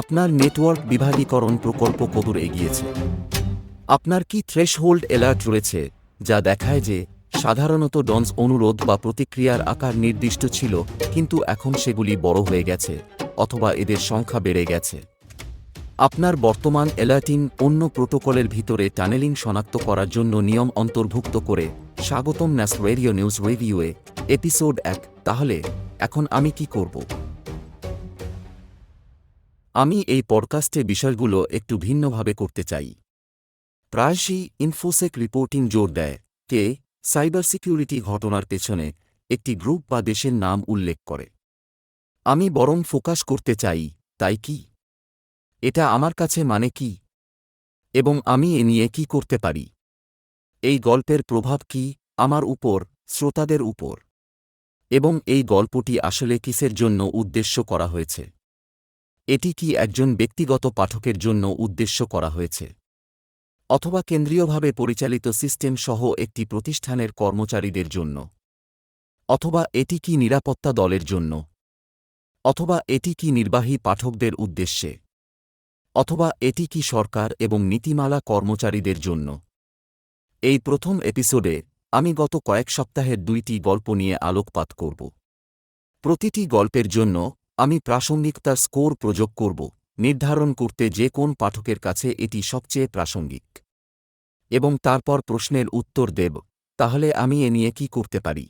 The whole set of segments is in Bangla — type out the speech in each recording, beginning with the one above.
আপনার নেটওয়ার্ক বিভাগীকরণ প্রকল্প কদূর এগিয়েছে। আপনার কি থ্রেশহোল্ড অ্যালার্ট রয়েছে, যা দেখায় যে সাধারণত ডন্স অনুরোধ বা প্রতিক্রিয়ার আকার নির্দিষ্ট ছিল, কিন্তু এখন সেগুলি বড় হয়ে গেছে, অথবা এদের সংখ্যা বেড়ে গেছে। আপনার বর্তমান অ্যালার্টিং অন্য প্রোটোকলের ভিতরে টানেলিং শনাক্ত করার জন্য নিয়ম অন্তর্ভুক্ত করে স্বাগতম ন্যাস রেডিও নিউজ রিভিউয়ে এপিসোড এক। তাহলে, এখন আমি কি করব? আমি এই পডকাস্টে বিষয়গুলো একটু ভিন্নভাবে করতে চাই। প্রায়শই ইনফোসেক রিপোর্টিং জোর দেয় কে সাইবার সিকিউরিটি ঘটনার পেছনে একটি গ্রুপ বা দেশের নাম উল্লেখ করে। আমি বরং ফোকাস করতে চাই, তাই কি? এটা আমার কাছে মানে কি? এবং আমি এ নিয়ে কি করতে পারি? এই গল্পের প্রভাব কি আমার উপর, শ্রোতাদের উপর? এবং এই গল্পটি আসলে কিসের জন্য উদ্দেশ্য করা হয়েছে? এটি কি একজন ব্যক্তিগত পাঠকের জন্য উদ্দেশ্য করা হয়েছে? অথবা কেন্দ্রীয়ভাবে পরিচালিত সিস্টেম সহ একটি প্রতিষ্ঠানের কর্মচারীদের জন্য? অথবা এটি কি নিরাপত্তা দলের জন্য? অথবা এটি কি নির্বাহী পাঠকদের উদ্দেশ্যে? অথবা এটি কি সরকার এবং নীতিমালা কর্মচারীদের জন্য? এই প্রথম এপিসোডে আমি গত কয়েক সপ্তাহের দুইটি গল্প নিয়ে আলোকপাত করব। প্রতিটি গল্পের জন্য আমি প্রাসঙ্গিকতার স্কোর প্রযোগ করব, নির্ধারণ করতে যে কোন পাঠকের কাছে এটি সবচেয়ে প্রাসঙ্গিক। এবং তারপর প্রশ্নের উত্তর দেব, তাহলে আমি এ নিয়ে কি করতে পারি?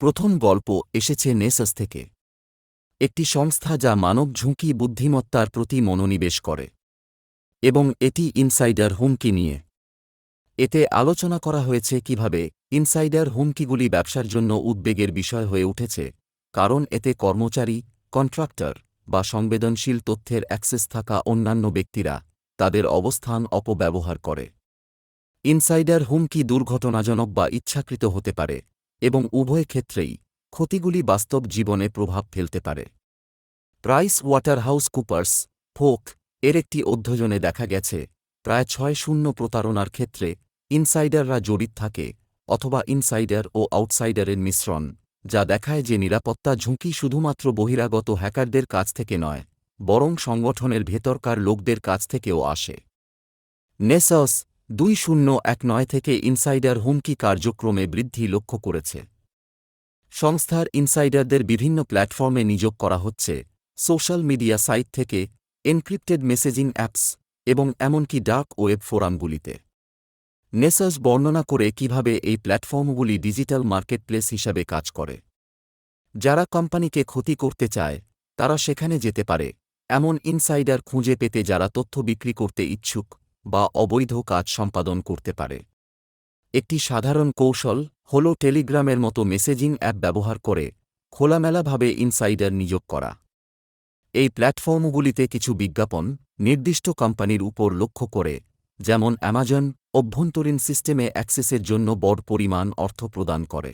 প্রথম গল্প এসেছে নেসাস থেকে। একটি সংস্থা যা মানব ঝুঁকি বুদ্ধিমত্তার প্রতি মনোনিবেশ করে। এবং এটি ইনসাইডার হুমকি নিয়ে। এতে আলোচনা করা হয়েছে কীভাবে ইনসাইডার হুমকিগুলি ব্যবসার জন্য উদ্বেগের বিষয় হয়ে উঠেছে, কারণ এতে কর্মচারী কন্ট্রাক্টর বা সংবেদনশীল তথ্যের অ্যাক্সেস থাকা অন্যান্য ব্যক্তিরা তাদের অবস্থান অপব্যবহার করে। ইনসাইডার হুমকি দুর্ঘটনাজনক বা ইচ্ছাকৃত হতে পারে এবং উভয় ক্ষেত্রেই ক্ষতিগুলি বাস্তব জীবনে প্রভাব ফেলতে পারে। প্রাইস ওয়াটারহাউস কুপার্স ফোক, এর একটি অধ্যয়নে দেখা গেছে, প্রায় ছয় শূন্য প্রতারণার ক্ষেত্রে ইনসাইডাররা জড়িত থাকে অথবা ইনসাইডার ও আউটসাইডারের মিশ্রণ। যা দেখায় যে নিরাপত্তা ঝুঁকি শুধুমাত্র বহিরাগত হ্যাকারদের কাছ থেকে নয়, বরং সংগঠনের ভেতরকার লোকদের কাছ থেকেও আসে। নেসস দুই শূন্য এক নয় থেকে ইনসাইডার হুমকি কার্যক্রমে বৃদ্ধি লক্ষ্য করেছে। সংস্থার ইনসাইডারদের বিভিন্ন প্ল্যাটফর্মে নিয়োগ করা হচ্ছে, সোশ্যাল মিডিয়া সাইট থেকে, এনক্রিপ্টেড মেসেজিং অ্যাপস এবং এমনকি ডার্ক ওয়েব ফোরামগুলিতে। নেসাস বর্ণনা করে কীভাবে এই প্ল্যাটফর্মগুলি ডিজিটাল মার্কেটপ্লেস হিসাবে কাজ করে। যারা কোম্পানিকে ক্ষতি করতে চায়, তারা সেখানে যেতে পারে, এমন ইনসাইডার খুঁজে পেতে যারা তথ্য বিক্রি করতে ইচ্ছুক বা অবৈধ কাজ সম্পাদন করতে পারে। একটি সাধারণ কৌশল হল টেলিগ্রামের মতো মেসেজিং অ্যাপ ব্যবহার করে খোলামেলাভাবে ইনসাইডার নিয়োগ করা। এই প্ল্যাটফর্মগুলিতে কিছু বিজ্ঞাপন নির্দিষ্ট কোম্পানির উপর লক্ষ্য করে, যেমন অ্যামাজন অভ্যন্তরীণ সিস্টেমে অ্যাক্সেসের জন্য বড় পরিমাণ অর্থ প্রদান করে।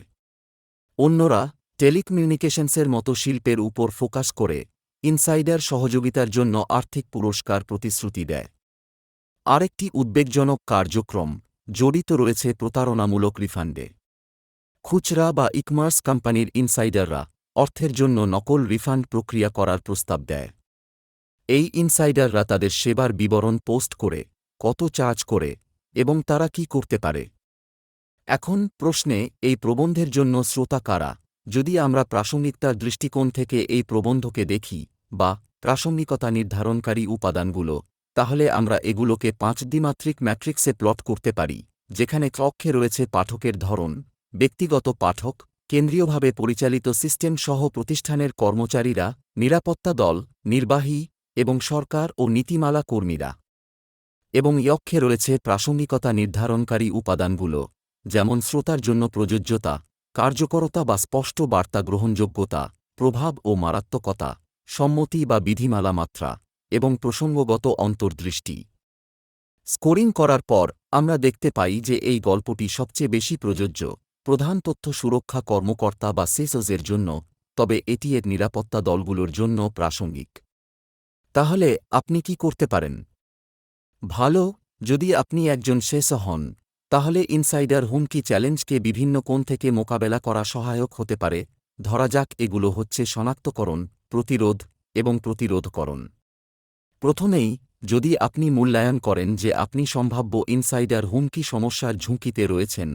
অন্যরা টেলিকমিউনিকেশনসের মতো শিল্পের উপর ফোকাস করে ইনসাইডার সহযোগিতার জন্য আর্থিক পুরস্কার প্রতিশ্রুতি দেয়। আরেকটি উদ্বেগজনক কার্যক্রম জড়িত রয়েছে প্রতারণামূলক রিফান্ডে। খুচরা বা ইকমার্স কোম্পানির ইনসাইডাররা অর্থের জন্য নকল রিফান্ড প্রক্রিয়া করার প্রস্তাব দেয়। এই ইনসাইডাররা তাদের সেবার বিবরণ পোস্ট করে, কত চার্জ করে এবং তারা কি করতে পারে? এখন প্রশ্নে, এই প্রবন্ধের জন্য শ্রোতা কারা? যদি আমরা প্রাসঙ্গিকতার দৃষ্টিকোণ থেকে এই প্রবন্ধকে দেখি, বা প্রাসঙ্গিকতা নির্ধারণকারী উপাদানগুলো, তাহলে আমরা এগুলোকে পাঁচ দ্বিমাত্রিক ম্যাট্রিক্সে প্লট করতে পারি, যেখানে কক্ষে রয়েছে পাঠকের ধরন, ব্যক্তিগত পাঠক, কেন্দ্রীয়ভাবে পরিচালিত সিস্টেম সহ প্রতিষ্ঠানের কর্মচারীরা, নিরাপত্তা দল, নির্বাহী, এবং সরকার ও নীতিমালা কর্মীরা। এবং ইয়ক্ষে রয়েছে প্রাসঙ্গিকতা নির্ধারণকারী উপাদানগুলো, যেমন শ্রোতার জন্য প্রযোজ্যতা, কার্যকরতা বা স্পষ্ট বার্তা গ্রহণযোগ্যতা, প্রভাব ও মারাত্মকতা, সম্মতি বা বিধিমালা মাত্রা, এবং প্রসঙ্গগত অন্তর্দৃষ্টি। স্কোরিং করার পর আমরা দেখতে পাই যে এই গল্পটি সবচেয়ে বেশি প্রযোজ্য, প্রধান তথ্য সুরক্ষা কর্মকর্তা বা সেসজের জন্য, তবে এটি এর নিরাপত্তা দলগুলোর জন্য প্রাসঙ্গিক। তাহলে আপনি কি করতে পারেন? ভালো, যদি আপনি একজন শেষ হন, তাহলে ইনসাইডার হুমকি চ্যালেঞ্জকে বিভিন্ন কোণ থেকে মোকাবেলা করা সহায়ক হতে পারে। ধরা যাক, এগুলো হচ্ছে শনাক্তকরণ, প্রতিরোধ এবং প্রতিরোধকরণ। প্রথমেই, যদি আপনি মূল্যায়ন করেন যে আপনি সম্ভাব্য ইনসাইডার হুমকি সমস্যার ঝুঁকিতে রয়েছেন,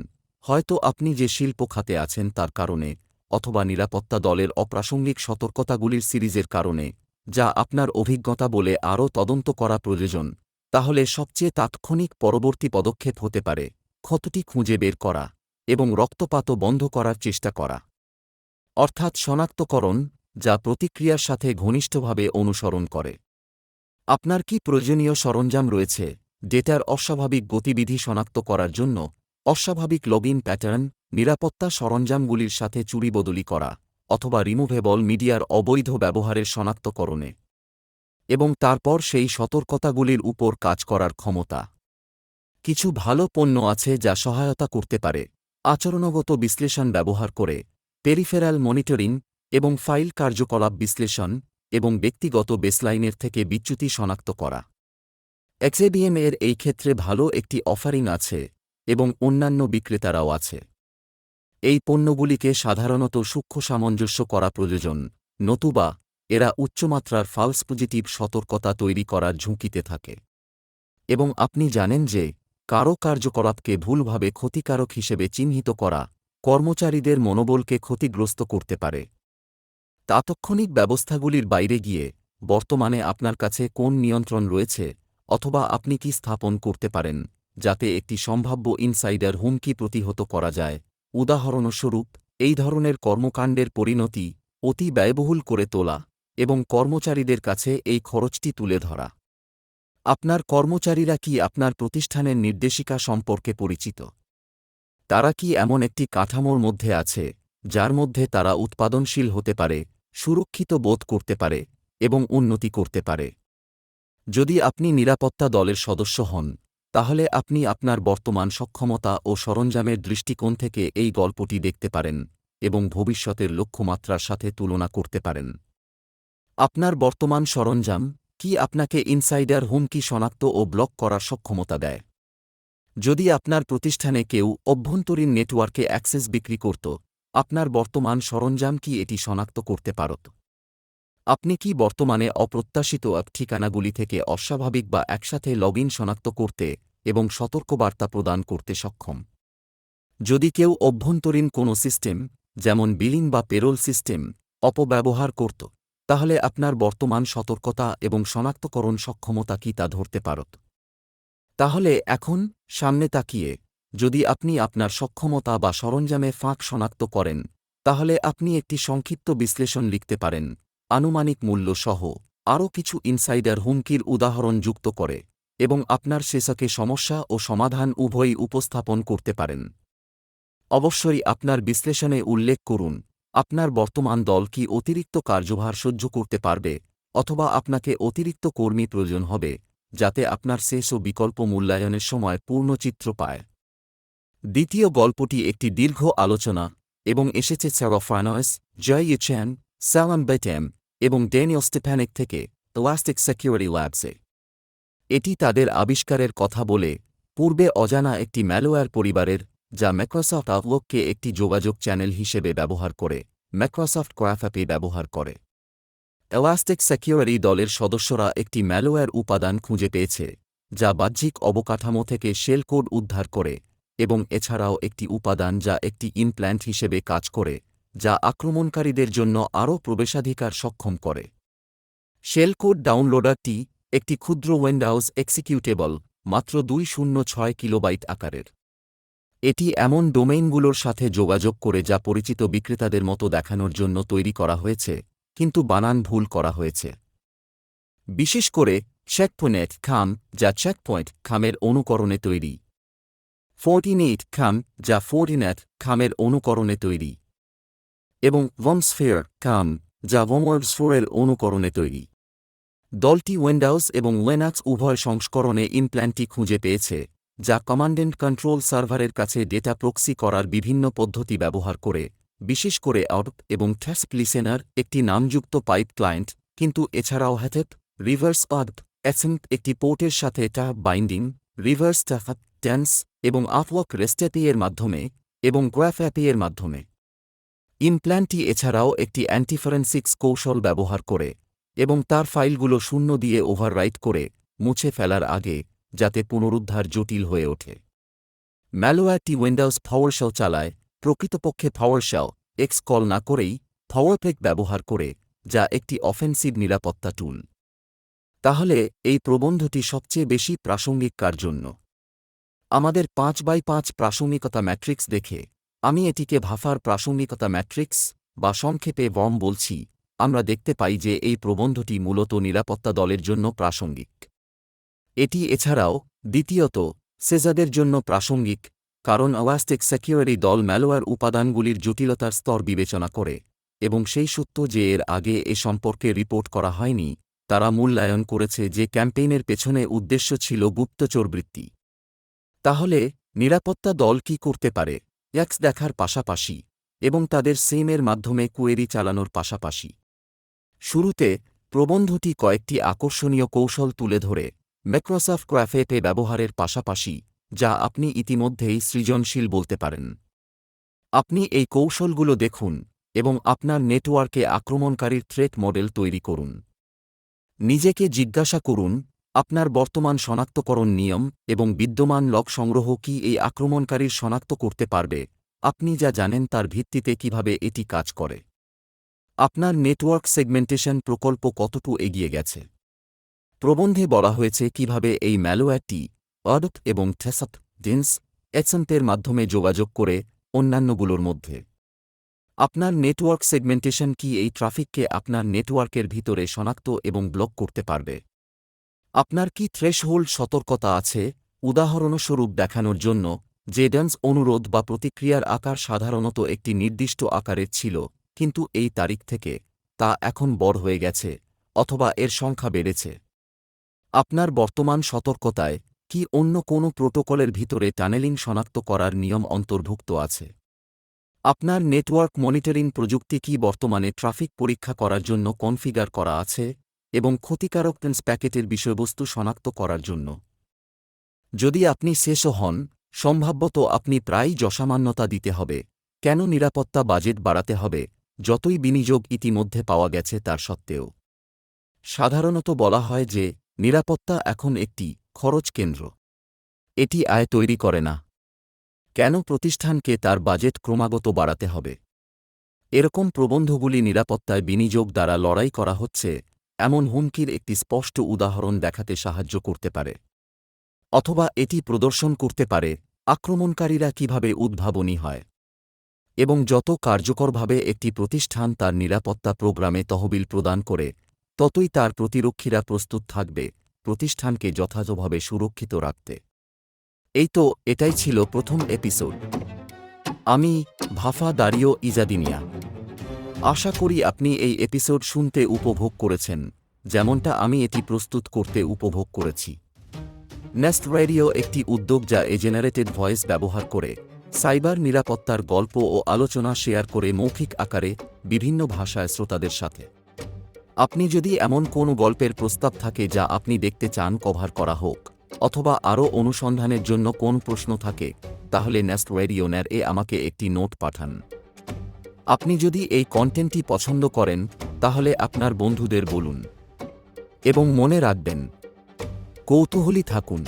হয়তো আপনি যে শিল্প খাতে আছেন তার কারণে, অথবা নিরাপত্তা দলের অপ্রাসঙ্গিক সতর্কতাগুলির সিরিজের কারণে, যা আপনার অভিজ্ঞতা বলে আরও তদন্ত করা প্রয়োজন। তাহলে সবচেয়ে তাৎক্ষণিক পরবর্তী পদক্ষেপ হতে পারে, ক্ষতটি খুঁজে বের করা এবং রক্তপাতও বন্ধ করার চেষ্টা করা। অর্থাৎ শনাক্তকরণ, যা প্রতিক্রিয়ার সাথে ঘনিষ্ঠভাবে অনুসরণ করে। আপনার কি প্রয়োজনীয় সরঞ্জাম রয়েছে ডেটার অস্বাভাবিক গতিবিধি শনাক্ত করার জন্য অস্বাভাবিক লগইন প্যাটার্ন, নিরাপত্তা সরঞ্জামগুলির সাথে চুরি বদলি করা, অথবা রিমুভেবল মিডিয়ার অবৈধ ব্যবহারের শনাক্তকরণে? এবং তারপর সেই সতর্কতাগুলির উপর কাজ করার ক্ষমতা। কিছু ভালো পণ্য আছে যা সহায়তা করতে পারে। আচরণগত বিশ্লেষণ ব্যবহার করে, পেরিফেরাল মনিটরিং এবং ফাইল কার্যকলাপ বিশ্লেষণ এবং ব্যক্তিগত বেসলাইনের থেকে বিচ্যুতি শনাক্ত করা। এক্সএবিএম এর এই ক্ষেত্রে ভালো একটি অফারিং আছে এবং অন্যান্য বিক্রেতারাও আছে। এই পণ্যগুলিকে সাধারণত সূক্ষ্ম সামঞ্জস্য করা প্রয়োজন, নতুবা এরা উচ্চমাত্রার ফালস পজিটিভ সতর্কতা তৈরি করার ঝুঁকিতে থাকে। এবং আপনি জানেন যে কারও কার্যকলাপকে ভুলভাবে ক্ষতিকারক হিসেবে চিহ্নিত করা কর্মচারীদের মনোবলকে ক্ষতিগ্রস্ত করতে পারে। তাৎক্ষণিক ব্যবস্থাগুলির বাইরে গিয়ে, বর্তমানে আপনার কাছে কোন নিয়ন্ত্রণ রয়েছে অথবা আপনি কি স্থাপন করতে পারেন, যাতে একটি সম্ভাব্য ইনসাইডার হুমকি প্রতিহত করা যায়। উদাহরণস্বরূপ, এই ধরনের কর্মকাণ্ডের পরিণতি অতি ব্যয়বহুল করে তোলা। এবং কর্মচারীদের কাছে এই খরচটি তুলে ধরা। আপনার কর্মচারীরা কি আপনার প্রতিষ্ঠানের নির্দেশিকা সম্পর্কে পরিচিত? তারা কি এমন একটি কাঠামোর মধ্যে আছে, যার মধ্যে তারা উৎপাদনশীল হতে পারে, সুরক্ষিত বোধ করতে পারে, এবং উন্নতি করতে পারে? যদি আপনি নিরাপত্তা দলের সদস্য হন, তাহলে আপনি আপনার বর্তমান সক্ষমতা ও সরঞ্জামের দৃষ্টিকোণ থেকে এই গল্পটি দেখতে পারেন এবং ভবিষ্যতের লক্ষ্যমাত্রার সাথে তুলনা করতে পারেন। আপনার বর্তমান সরঞ্জাম কি আপনাকে ইনসাইডার হুমকি শনাক্ত ও ব্লক করার সক্ষমতা দেয়? যদি আপনার প্রতিষ্ঠানে কেউ অভ্যন্তরীণ নেটওয়ার্কে অ্যাক্সেস বিক্রি করত, আপনার বর্তমান সরঞ্জাম কি এটি শনাক্ত করতে পারত? আপনি কি বর্তমানে অপ্রত্যাশিত ঠিকানাগুলি থেকে অস্বাভাবিক বা একসাথে লগ শনাক্ত করতে এবং সতর্কবার্তা প্রদান করতে সক্ষম? যদি কেউ অভ্যন্তরীণ কোনো সিস্টেম, যেমন বিলিং বা পেরোল সিস্টেম, অপব্যবহার করত তাহলে আপনার বর্তমান সতর্কতা এবং শনাক্তকরণ সক্ষমতা কি তা ধরতে পারত? তাহলে এখন সামনে তাকিয়ে, যদি আপনি আপনার সক্ষমতা বা সরঞ্জামে ফাঁক শনাক্ত করেন, তাহলে আপনি একটি সংক্ষিপ্ত বিশ্লেষণ লিখতে পারেন। আনুমানিক মূল্য সহ আরও কিছু ইনসাইডার হুমকির উদাহরণ যুক্ত করে এবং আপনার শেষকে সমস্যা ও সমাধান উভয়ই উপস্থাপন করতে পারেন। অবশ্যই আপনার বিশ্লেষণে উল্লেখ করুন আপনার বর্তমান দল কি অতিরিক্ত কার্যভার সহ্য করতে পারবে অথবা আপনাকে অতিরিক্ত কর্মী প্রয়োজন হবে, যাতে আপনার শেষ ও বিকল্প মূল্যায়নের সময় পূর্ণ চিত্র পায়? দ্বিতীয় গল্পটি একটি দীর্ঘ আলোচনা এবং এসেছে স্যারফানয়েস জয় ইচ্যান স্যালাম বেটেম এবং ডেনিয়ল স্টেফ্যানিক থেকে ইলাস্টিক সিকিউরিটি ল্যাবসে এটি তাদের আবিষ্কারের কথা বলে, পূর্বে অজানা একটি ম্যালোয়ার পরিবারের যা মাইক্রোসফট আউটলুককে একটি যোগাযোগ চ্যানেল হিসেবে ব্যবহার করে মাইক্রোসফট ক্রাফ্যাপে ব্যবহার করে। এলাস্টিক সিকিউরিটি দলের সদস্যরা একটি ম্যালোয়ার উপাদান খুঁজে পেয়েছে, যা বাহ্যিক অবকাঠামো থেকে শেল কোড উদ্ধার করে এবং এছাড়াও একটি উপাদান যা একটি ইমপ্ল্যান্ট হিসেবে কাজ করে, যা আক্রমণকারীদের জন্য আরও প্রবেশাধিকার সক্ষম করে। শেল কোড ডাউনলোডারটি একটি ক্ষুদ্র উইন্ডাউজ এক্সিকিউটেবল মাত্র দুই শূন্য ছয় কিলোবাইট আকারের। এটি এমন ডোমেইনগুলোর সাথে যোগাযোগ করে যা পরিচিত বিক্রেতাদের মতো দেখানোর জন্য তৈরি করা হয়েছে, কিন্তু বানান ভুল করা হয়েছে। বিশেষ করে চেকপয়েন্ট খাম যা চেকপয়েন্ট খামের অনুকরণে তৈরি। ফোর্টিনেট খাম যা ফোর্টিনেট খামের অনুকরণে তৈরি। এবং ওয়ামস্ফেয়ার খাম যা ওয়ামওয়ার্সফোরের অনুকরণে তৈরি। দলটি উইন্ডোজ এবং লেনাক্স উভয় সংস্করণে ইমপ্ল্যান্টটি খুঁজে পেয়েছে। যা কমান্ডেন্ট কন্ট্রোল সার্ভারের কাছে ডেটা প্রক্সি করার বিভিন্ন পদ্ধতি ব্যবহার করে, বিশেষ করে আউট এবং ট্যাস্প লিসেনার একটি নামযুক্ত পাইপ ক্লায়েন্ট, কিন্তু এছাড়াও হ্যাথেপ রিভার্স আর্থ অ্যাসেন্ট একটি পোর্টের সাথে ট্যাপ বাইন্ডিং, রিভার্স ট্যাফাত ট্যান্স এবং আপওয়ার্ক রেস্ট এর মাধ্যমে এবং গ্রাফ এর মাধ্যমে। ইমপ্ল্যান্টটি এছাড়াও একটি অ্যান্টিফারেন্সিক্স কৌশল ব্যবহার করে এবং তার ফাইলগুলো শূন্য দিয়ে ওভাররাইট করে মুছে ফেলার আগে যাতে পুনরুদ্ধার জটিল হয়ে ওঠে। ম্যালোয়ারটি উইন্ডোজ ফাওয়ারশেল চালায়, প্রকৃতপক্ষে ফাওয়ারশেল এক্স কল না করেই ফাওয়ারপেক ব্যবহার করে, যা একটি অফেন্সিভ নিরাপত্তা টুল তাহলে এই প্রবন্ধটি সবচেয়ে বেশি প্রাসঙ্গিক কার জন্য? আমাদের পাঁচ বাই পাঁচ প্রাসঙ্গিকতা ম্যাট্রিক্স দেখে, আমি এটিকে ভাফার প্রাসঙ্গিকতা ম্যাট্রিক্স বা সংক্ষেপে বম বলছি, আমরা দেখতে পাই যে এই প্রবন্ধটি মূলত নিরাপত্তা দলের জন্য প্রাসঙ্গিক। এটি এছাড়াও দ্বিতীয়ত সেজাদের জন্য প্রাসঙ্গিক, কারণ অওয়াস্টিক সেকিউরি দল ম্যালোয়ার উপাদানগুলির জটিলতার স্তর বিবেচনা করে, এবং সেই সত্য যে এর আগে এ সম্পর্কে রিপোর্ট করা হয়নি, তারা মূল্যায়ন করেছে যে ক্যাম্পেইনের পেছনে উদ্দেশ্য ছিল গুপ্তচর বৃত্তি। তাহলে, নিরাপত্তা দল কি করতে পারে? ইয়াক্স দেখার পাশাপাশি, এবং তাদের সেমের মাধ্যমে কুয়েরি চালানোর পাশাপাশি। শুরুতে প্রবন্ধটি কয়েকটি আকর্ষণীয় কৌশল তুলে ধরে মাইক্রোসফট ক্র্যাফেটে ব্যবহারের পাশাপাশি, যা আপনি ইতিমধ্যেই সৃজনশীল বলতে পারেন। আপনি এই কৌশলগুলো দেখুন এবং আপনার নেটওয়ার্কে আক্রমণকারীর থ্রেট মডেল তৈরি করুন। নিজেকে জিজ্ঞাসা করুন, আপনার বর্তমান শনাক্তকরণ নিয়ম এবং বিদ্যমান লগ সংগ্রহ কি এই আক্রমণকারীর শনাক্ত করতে পারবে? আপনি যা জানেন তার ভিত্তিতে কীভাবে এটি কাজ করে। আপনার নেটওয়ার্ক সেগমেন্টেশন প্রকল্প কতটু এগিয়ে গেছে? প্রবন্ধে বলা হয়েছে কীভাবে এই ম্যালোয়ারটি অডট এবং ঠেসাত ডিন্স এসএমপের মাধ্যমে যোগাযোগ করে অন্যান্যগুলোর মধ্যে। আপনার নেটওয়ার্ক সেগমেন্টেশন কি এই ট্রাফিককে আপনার নেটওয়ার্কের ভিতরে শনাক্ত এবং ব্লক করতে পারবে? আপনার কি থ্রেশহোল্ড সতর্কতা আছে? উদাহরণস্বরূপ দেখানোর জন্য যে ড্যান্স অনুরোধ বা প্রতিক্রিয়ার আকার সাধারণত একটি নির্দিষ্ট আকারের ছিল, কিন্তু এই তারিখ থেকে তা এখন বড় হয়ে গেছে, অথবা এর সংখ্যা বেড়েছে। আপনার বর্তমান সতর্কতায় কি অন্য কোনো প্রোটোকলের ভিতরে টানেলিং শনাক্ত করার নিয়ম অন্তর্ভুক্ত আছে? আপনার নেটওয়ার্ক মনিটরিং প্রযুক্তি কি বর্তমানে ট্রাফিক পরীক্ষা করার জন্য কনফিগার করা আছে এবং ক্ষতিকারক টেন্স প্যাকেটের বিষয়বস্তু শনাক্ত করার জন্য? যদি আপনি শেষও হন, সম্ভাব্যত আপনি প্রায়ই যশামান্যতা দিতে হবে। কেন নিরাপত্তা বাজেট বাড়াতে হবে? যতই বিনিয়োগ ইতিমধ্যে পাওয়া গেছে তার সত্ত্বেও। সাধারণত বলা হয় যে নিরাপত্তা এখন একটি খরচ কেন্দ্র। এটি আয় তৈরি করে না। কেন প্রতিষ্ঠানকে তার বাজেট ক্রমাগত বাড়াতে হবে? এরকম প্রবন্ধগুলি নিরাপত্তায় বিনিয়োগ দ্বারা লড়াই করা হচ্ছে, এমন হুমকির একটি স্পষ্ট উদাহরণ দেখাতে সাহায্য করতে পারে। অথবা এটি প্রদর্শন করতে পারে, আক্রমণকারীরা কীভাবে উদ্ভাবনী হয়। এবং যত কার্যকরভাবে একটি প্রতিষ্ঠান তার নিরাপত্তা প্রোগ্রামে তহবিল প্রদান করে ততই তার প্রতিরক্ষীরা প্রস্তুত থাকবে, প্রতিষ্ঠানকে যথাযথভাবে সুরক্ষিত রাখতে। এই তো, এটাই ছিল প্রথম এপিসোড। আমি ভাফা দারিও ইজাদিনিয়া। আশা করি আপনি এই এপিসোড শুনতে উপভোগ করেছেন, যেমনটা আমি এটি প্রস্তুত করতে উপভোগ করেছি। নেস্ট রেডিও একটি উদ্যোগ যা এ জেনারেটেড ভয়েস ব্যবহার করে, সাইবার নিরাপত্তার গল্প ও আলোচনা শেয়ার করে মৌখিক আকারে বিভিন্ন ভাষায় শ্রোতাদের সাথে। আপনি যদি এমন কোনো গল্পের প্রস্তাব থাকে যা আপনি দেখতে চান কভার করা হোক, অথবা আরও অনুসন্ধানের জন্য কোন প্রশ্ন থাকে, তাহলে নেস্ট রেডিও এ আমাকে একটি নোট পাঠান। আপনি যদি এই কন্টেন্টটি পছন্দ করেন, তাহলে আপনার বন্ধুদের বলুন। এবং মনে রাখবেন, কৌতূহলী থাকুন।